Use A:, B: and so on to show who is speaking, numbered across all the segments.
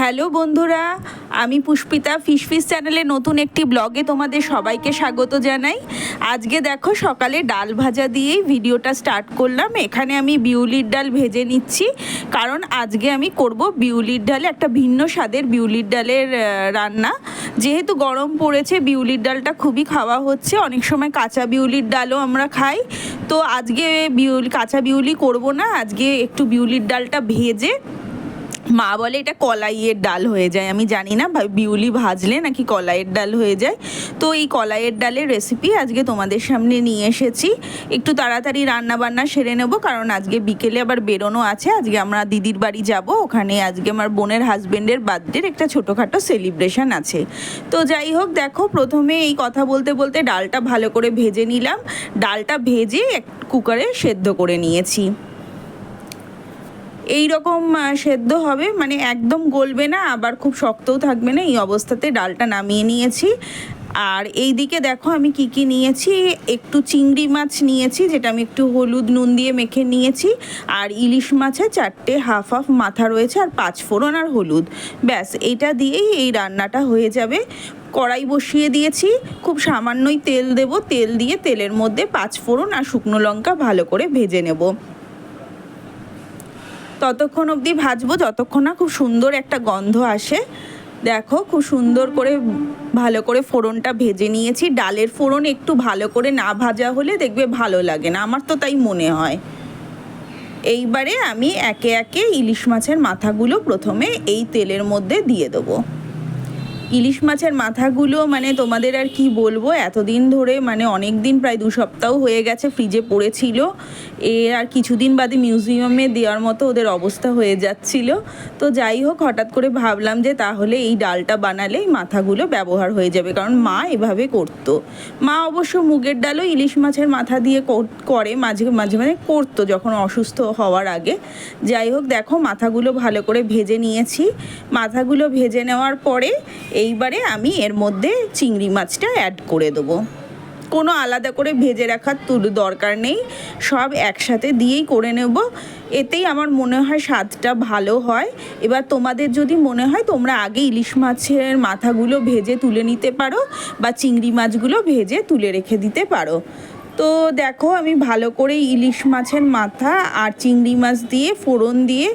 A: Hello বন্ধুরা, আমি Pushpita fish fish চ্যানেলে নতুন একটি ব্লগে তোমাদের সবাইকে স্বাগত জানাই। আজকে দেখো সকালে ডাল ভাজা দিয়েই ভিডিওটা স্টার্ট করলাম। এখানে আমি বিউলির ডাল ভেজে নিচ্ছি। কারণ আজকে আমি করব বিউলির ডালে, একটা ভিন্ন স্বাদের বিউলির ডালের রান্না। যেহেতু গরম পড়েছে, বিউলির ডালটা খুবই খাওয়া হচ্ছে। অনেক সময় কাঁচা বিউলির ডালও আমরা খাই। তো আজকে বিউলি, কাঁচা বিউলি করব না। আজকে একটু বিউলির ডালটা ভেজে মা বলে এটা কলাইয়ের ডাল হয়ে যায়। আমি জানি না বিউলি ভাজলে নাকি কলাইয়ের ডাল হয়ে যায়। তো এই কলাইয়ের ডালের রেসিপি আজকে তোমাদের সামনে নিয়ে এসেছি। একটু তাড়াতাড়ি রান্না বান্না সেরে নেব, কারণ আজকে বিকেলে আবার বেরোনো আছে। আজকে আমরা দিদির বাড়ি যাব। ওখানে আজকে আমার বোনের হাজবেন্ডের বার্থডের একটা ছোটোখাটো সেলিব্রেশন আছে। তো যাই হোক, দেখো, প্রথমে এই কথা বলতে বলতে ডালটা ভালো করে ভেজে নিলাম। ডালটা ভেজে এক কুকারে সেদ্ধ করে নিয়েছি। এই রকম সেদ্ধ হবে। মানে একদম গলবে না, আবার খুব শক্তও থাকবে না। এই অবস্থাতে ডালটা নামিয়ে নিয়েছি। আর এই দিকে দেখো, আমি কি কি নিয়েছি? একটু চিংড়ি মাছ নিয়েছি, যেটা আমি একটু হলুদ নুন দিয়ে মেখে নিয়েছি। আর ইলিশ মাছে চারটে হাফ হাফ মাথা রয়েছে, আর পাঁচ ফোড়ন আর হলুদ। ব্যাস এটা দিয়েই এই রান্নাটা হয়ে যাবে। কড়াই বসিয়ে দিয়েছি। খুব সামান্যই তেল দেব। তেল দিয়ে তেলের মধ্যে পাঁচ ফোড়ন আর শুকনো লঙ্কা ভালো করে ভেজে নেব। ততক্ষণ অবধি ভাজবো, যতক্ষণ না খুব সুন্দর একটা গন্ধ আসে। দেখো, খুব সুন্দর করে ভালো করে ফোড়নটা ভেজে নিয়েছি। ডালের ফোড়ন একটু ভালো করে না ভাজা হলে দেখবে ভালো লাগে না। আমার তো তাই মনে হয়। এইবারে আমি একে একে ইলিশ মাছের মাথাগুলো প্রথমে এই তেলের মধ্যে দিয়ে দেবো। ইলিশ মাছের মাথাগুলো মানে তোমাদের আর কি বলব? এতদিন ধরে মানে অনেক দিন প্রায় দু সপ্তাহ হয়ে গেছে ফ্রিজে পড়েছিল। এর আর কিছুদিন বাদে মিউজিয়ামে দেওয়ার মতো ওদের অবস্থা হয়ে যাচ্ছিল। তো যাই হোক, হঠাৎ করে ভাবলাম যে তাহলে এই ডালটা বানালে এই মাথাগুলো ব্যবহার হয়ে যাবে। কারণ মা এভাবে করতো। মা অবশ্য মুগের ডালও ইলিশ মাছের মাথা দিয়ে করে মাঝে মাঝে মাঝে করতো যখন অসুস্থ হওয়ার আগে। যাই হোক, দেখো মাথাগুলো ভালো করে ভেজে নিয়েছি। মাথাগুলো ভেজে নেওয়ার পরে এইবারে আমি এর মধ্যে চিংড়ি মাছটা অ্যাড করে দেবো। কোনো আলাদা করে ভেজে রাখার তুল দরকার নেই। সব একসাথে দিয়েই করে নেব। এতেই আমার মনে হয় স্বাদটা ভালো হয়। এবার তোমাদের যদি মনে হয় তোমরা আগে ইলিশ মাছের মাথাগুলো ভেজে তুলে নিতে পারো বা চিংড়ি মাছগুলো ভেজে তুলে রেখে দিতে পারো। তো দেখো আমি ভালো করে ইলিশ মাছের মাথা আর চিংড়ি মাছ দিয়ে ফোড়ন দিয়ে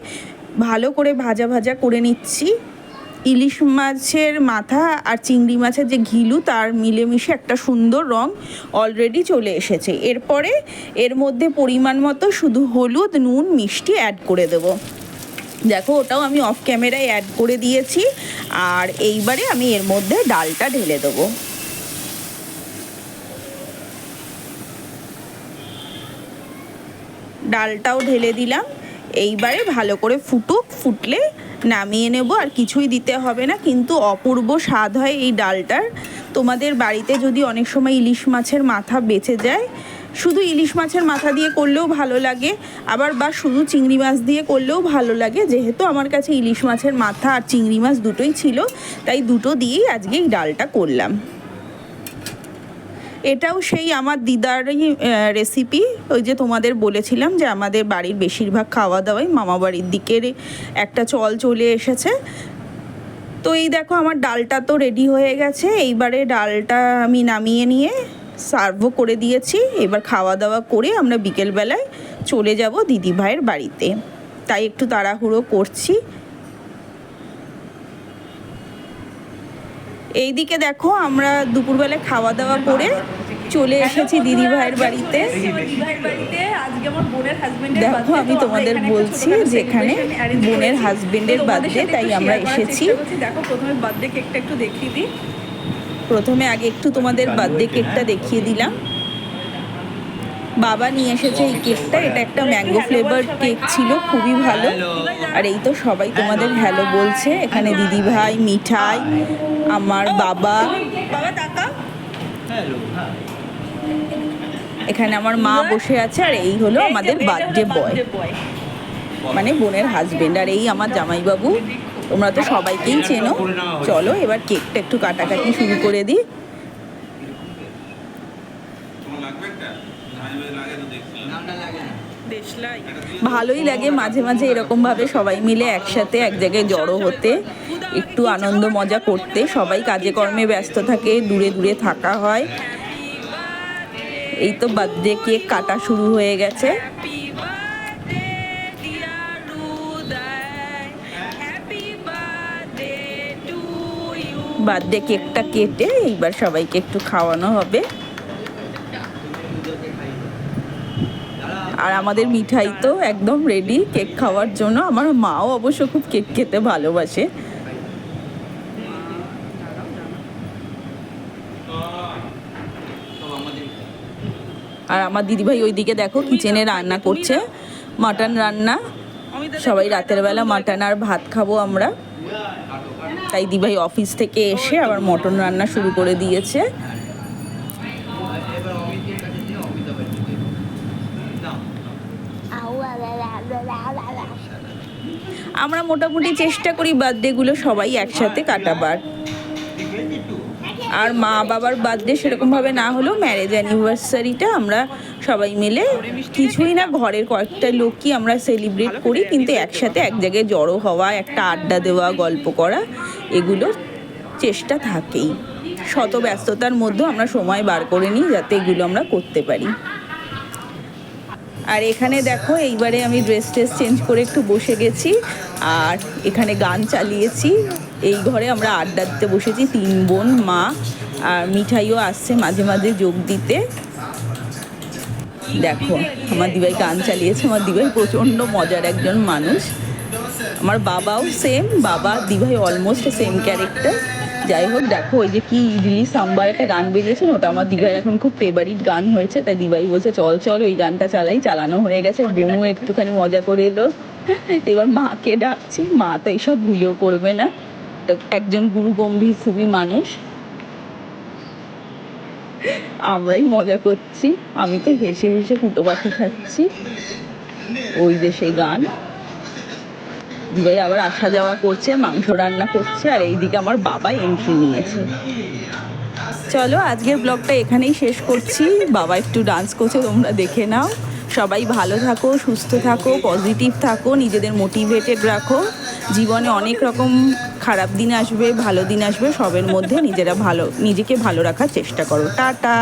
A: ভালো করে ভাজা ভাজা করে নিচ্ছি। ইলিশ মাছের মাথা আর চিংড়ি মাছের যে ঘিলু, তার মিলেমিশে একটা সুন্দর রং অলরেডি চলে এসেছে। এরপরে এর মধ্যে পরিমাণ মতো শুধু হলুদ, নুন, মিষ্টি অ্যাড করে দেব। দেখো, ওটাও আমি অফ ক্যামেরায় অ্যাড করে দিয়েছি। আর এইবারে আমি এর মধ্যে ডালটা ঢেলে দেবো। ডালটাও ঢেলে দিলাম। এইবারে ভালো করে ফুটুক, ফুটলে নামিয়ে নেব, আর কিছুই দিতে হবে না। কিন্তু অপূর্ব স্বাদ হয় এই ডালটার। তোমাদের বাড়িতে যদি অনেক সময় ইলিশ মাছের মাথা বেঁচে যায়, শুধু ইলিশ মাছের মাথা দিয়ে করলেও ভালো লাগে, আবার বা শুধু চিংড়ি মাছ দিয়ে করলেও ভালো লাগে। যেহেতু আমার কাছে ইলিশ মাছের মাথা আর চিংড়ি মাছ দুটোই ছিল, তাই দুটো দিয়েই আজকে এই ডালটা করলাম। এটাও সেই আমার দিদারই রেসিপি ওই যে তোমাদের বলেছিলাম যে আমাদের বাড়ির বেশিরভাগ খাওয়া দাওয়াই মামা বাড়ির দিকের একটা চল চলে এসেছে। তো এই দেখো আমার ডালটা তো রেডি হয়ে গেছে, এইবারে ডালটা আমি নামিয়ে নিয়ে সার্ভও করে দিয়েছি। এবার খাওয়া দাওয়া করে আমরা বিকেলবেলায় চলে যাব দিদি ভাইয়ের বাড়িতে। তাই একটু তাড়াহুড়ো করছি। এইদিকে দেখো, আমরা দুপুরবেলা খাওয়া দাওয়া করে চলে এসেছি দিদি ভাইয়ের বাড়িতে। দেখো, আমি তোমাদের বলছি যেখানে বোনের হাজবেন্ডের বার্থডে, তাই আমরা এসেছি।
B: দেখো প্রথমে বার্থডে কেকটা একটু দেখিয়ে দিই
A: প্রথমে আগে একটু তোমাদের বার্থডে কেকটা দেখিয়ে দিলাম। বাবা নিয়ে এসেছে এই কেকটা। এটা একটা ম্যাঙ্গো ফ্লেভার কেক ছিল, খুবই ভালো। আর এই তো সবাই তোমাদের হ্যালো বলছে। এখানে দিদি ভাই, মিঠাই, আমার বাবা। এখানে আমার মা বসে আছে, আর এই হলো আমাদের বার্থডে বয়
B: বয়।
A: মানে বোনের হাজবেন্ড। আর এই আমার জামাইবাবু। তোমরা তো সবাইকেই চেনো। চলো এবার কেকটা একটু কাটাকাটি শুরু করে দিই
C: তোমার লাগবে একটা? আমি বলি লাগে তো দেখছিলাম।
A: ভালোই লাগে মাঝে মাঝে এরকমভাবে সবাই মিলে একসাথে এক জায়গায় জড়ো হতে, একটু আনন্দ মজা করতে, সবাই কাজে কর্মে ব্যস্ত থাকে, দূরে দূরে থাকা হয়। এই তো বার্থডে কেক কাটা শুরু হয়ে গেছে। বার্থডে কেকটা কেটে এইবার সবাইকে একটু খাওয়ানো হবে। আর আমাদের মিঠাই তো একদম রেডি কেক খাওয়ার জন্য। আমার মাও অবশ্য খুব কেক খেতে ভালোবাসে। আর আমার দিদিভাই ওইদিকে দেখো কিচেনে রান্না করছে। মাটন রান্না। সবাই রাতের বেলা মাটন আর ভাত খাব আমরা। তাই দিভাই অফিস থেকে এসে আবার মটন রান্না শুরু করে দিয়েছে। আমরা মোটামুটি চেষ্টা করি বার্থডেগুলো সবাই একসাথে কাটাবার। আর মা বাবার বার্থডে সেরকমভাবে না হলেও ম্যারেজ অ্যানিভার্সারিটা আমরা সবাই মিলে কিছুই না, ঘরের কয়েকটা লোকই আমরা সেলিব্রেট করি, কিন্তু একসাথে এক জায়গায় জড়ো হওয়া, একটা আড্ডা দেওয়া, গল্প করা, এগুলো চেষ্টা থাকেই। শত ব্যস্ততার মধ্যেও আমরা সময় বার করে নিই যাতে এগুলো আমরা করতে পারি। আর এখানে দেখো, এইবারে আমি ড্রেস ট্রেস চেঞ্জ করে একটু বসে গেছি, আর এখানে গান চালিয়েছি। এই ঘরে আমরা আড্ডা দিতে বসেছি, তিন বোন, মা আর মিঠাইও আসছে মাঝে মাঝে যোগ দিতে। দেখো, আমার দিবাই গান চালিয়েছে, আমার দিবাই প্রচণ্ড মজার একজন মানুষ। আমার বাবাও সেম বাবা, দিভাই অলমোস্ট সেম ক্যারেক্টার যাই হোক, দেখো ওই যে কি ইডলি সাম্বার একটা গান বেজেছে ওটা আমার দিভাই এখন খুব ফেভারিট গান হয়েছে, তাই দিবাই বলছে, চল চল, ওই গানটা চালাই। চালানো হয়ে গেছে, বেমু একটুখানি মজা করে এলো। এবার মাকে ডাকছি, মা তো এইসব ভুলেও করবে না। একজন গুরু গম্ভীর খুবই মানুষ। আমরাই মজা করছি, আমি তো হেসে হেসে কুটো পাখি খাচ্ছি। ওই যে সেই গান। দিবাই আবার আসা যাওয়া করছে, মাংস রান্না করছে, আর এইদিকে আমার বাবা এন্ট্রি নিয়েছে। চলো, আজকের ব্লগটা এখানেই শেষ করছি। বাবা একটু ডান্স করছে, তোমরা দেখে নাও। সবাই ভালো থাকো, সুস্থ থাকো পজিটিভ থাকো, নিজেদের মোটিভেটেড রাখো। জীবনে অনেক রকম খারাপ দিন আসবে, ভালো দিন আসবে, সবের মধ্যে নিজেরা ভালো, নিজেকে ভালো রাখার চেষ্টা করো। টাটা!